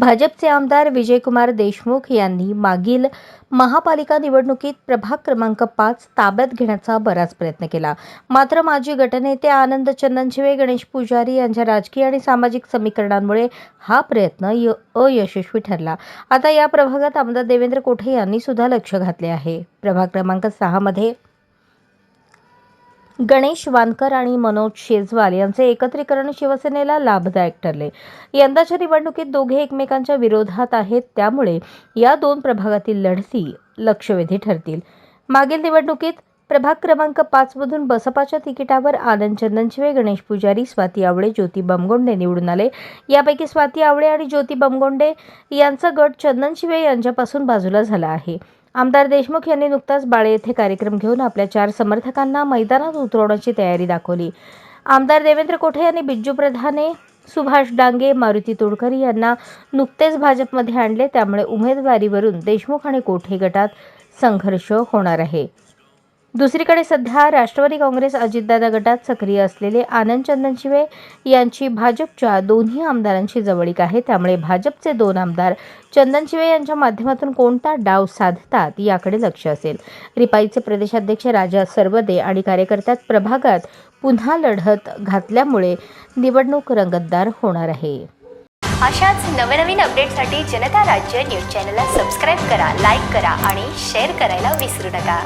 भाजपचे आमदार विजयकुमार देशमुख यांनी मागील महापालिका निवडणुकीत प्रभाग क्रमांक पाच ताब्यात घेण्याचा बराच प्रयत्न केला. मात्र माजी गटनेते आनंद चंदनशिवे गणेश पुजारी यांच्या राजकीय आणि सामाजिक समीकरणांमुळे हा प्रयत्न य अयशस्वी ठरला. आता या प्रभागात आमदार देवेंद्र कोठे यांनी सुद्धा लक्ष घातले आहे. प्रभाग क्रमांक सहामध्ये गणेश वानकर आणि मनोज शेजवाल यांचे एकत्रीकरण शिवसेनेला लाभदायक ठरले. यंदाच्या निवडणुकीत दोघे एकमेकांच्या विरोधात आहेत त्यामुळे या दोन प्रभागातील लढती लक्षवेधी ठरतील. मागील निवडणुकीत प्रभाग क्रमांक पाचमधून बसपाच्या तिकिटावर आनंद चंदनशिवे गणेश पुजारी स्वाती आवळे ज्योती बमगोंडे निवडून आले. यापैकी स्वाती आवळे आणि ज्योती बमगोंडे यांचा गट चंदनशिवे यांच्यापासून बाजूला झाला आहे. आमदार देशमुख यांनी नुकताच बाळे येथे कार्यक्रम घेऊन आपल्या चार समर्थकांना मैदानात उतरवण्याची तयारी दाखवली. आमदार देवेंद्र कोठे यांनी बिज्जू प्रधाने सुभाष डांगे मारुती तोडकरी यांना नुकतेच भाजपमध्ये आणले त्यामुळे उमेदवारीवरून देशमुख आणि कोठे गटात संघर्ष होणार आहे. दुसरीकडे सध्या राष्ट्रवादी काँग्रेस अजितदादा गटात सक्रिय असलेले आनंद चंदनशिवे यांची भाजपच्या दोन्ही आमदारांशी जवळीक आहे. त्यामुळे भाजपचे दोन आमदार चंदनशिवे यांच्या माध्यमातून कोणता डाव साधतात याकडे लक्ष असेल. रिपाईचे प्रदेशाध्यक्ष राजा सरवदे आणि कार्यकर्त्यात प्रभागात पुन्हा लढत घातल्यामुळे निवडणूक रंगतदार होणार आहे. अशाच नवनवीन अपडेटसाठी जनता राज्य न्यूज चॅनलला सबस्क्राईब करा लाईक करा आणि शेअर करायला विसरू नका.